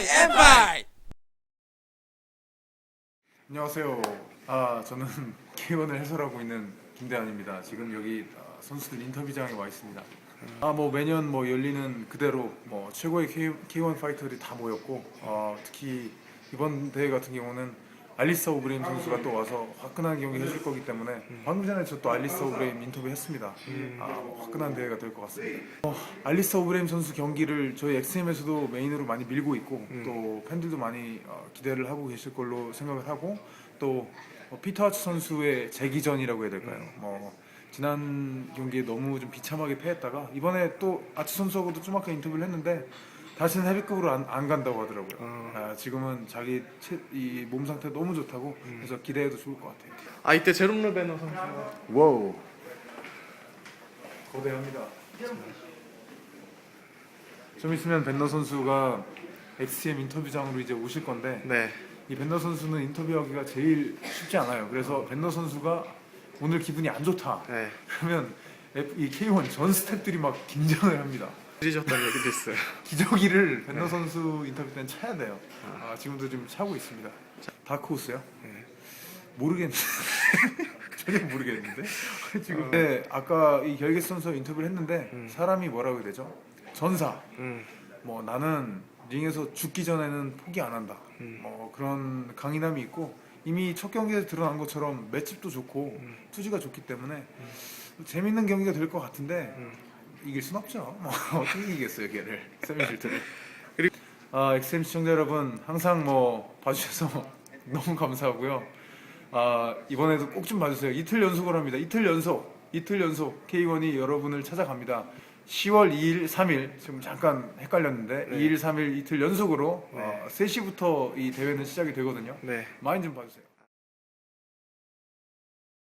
엠파이 안녕하세요. 아 저는 K1을 해설하고 있는 김대한입니다. 지금 여기 아, 선수들 인터뷰장에 와 있습니다. 아 뭐 매년 뭐 열리는 그대로 뭐 최고의 K, K1 파이터들이 다 모였고 어, 특히 이번 대회 같은 경우는 알리사 오브레임 선수가 또 와서 화끈한 경기 해줄 거기 때문에 방금 전에 저 또 알리사 오브레임 인터뷰 했습니다. 아, 뭐 화끈한 대회가 될 것 같습니다. 어, 알리사 오브레임 선수 경기를 저희 XM에서도 메인으로 많이 밀고 있고 또 팬들도 많이 어, 기대를 하고 계실 걸로 생각을 하고 또 어, 피터 하츠 선수의 재기전이라고 해야 될까요? 뭐 지난 경기에 너무 좀 비참하게 패했다가 이번에 또 아츠 선수하고도 좀 아까 인터뷰를 했는데 다시는 헤비급으로 안, 안 간다고 하더라고요. 아, 지금은 자기 이 몸 상태 너무 좋다고 그래서 기대해도 좋을 것 같아요. 아 이때 제롬 르베너 선수 와우 거대합니다. 좀 있으면 벤너 선수가 XCM 인터뷰장으로 이제 오실 건데 네 이 벤너 선수는 인터뷰하기가 제일 쉽지 않아요. 그래서 벤너 선수가 오늘 기분이 안 좋다. 네. 그러면 이 K1 전 스태프들이 막 긴장을 합니다. 잊었다는 얘기도 있어요 기저귀를 벤너 선수 인터뷰 때는 차야 돼요. 아, 지금도 좀 차고 있습니다. 다크호스요? 모르겠는데. 전혀 모르겠는데. 지금. 네, 아까 이 결계 선수 인터뷰를 했는데 사람이 뭐라고 해야 되죠? 전사. 음. 뭐 나는 링에서 죽기 전에는 포기 안 한다. 뭐 그런 강인함이 있고 이미 첫 경기에서 드러난 것처럼 맷집도 좋고 투지가 좋기 때문에 재밌는 경기가 될 것 같은데 이길 순 없죠. 뭐 어떻게 이기겠어요, 걔를 세미실트를. 그리고 아, XM 시청자 여러분 항상 뭐 봐주셔서 너무 감사하고요. 아, 이번에도 꼭 좀 봐주세요. 이틀 연속을 합니다. 이틀 연속, 이틀 연속 K1이 여러분을 찾아갑니다. 10월 2일, 3일 지금 잠깐 헷갈렸는데 네. 2일, 3일 이틀 연속으로 네. 어, 3시부터 이 대회는 시작이 되거든요. 네 많이 좀 봐주세요.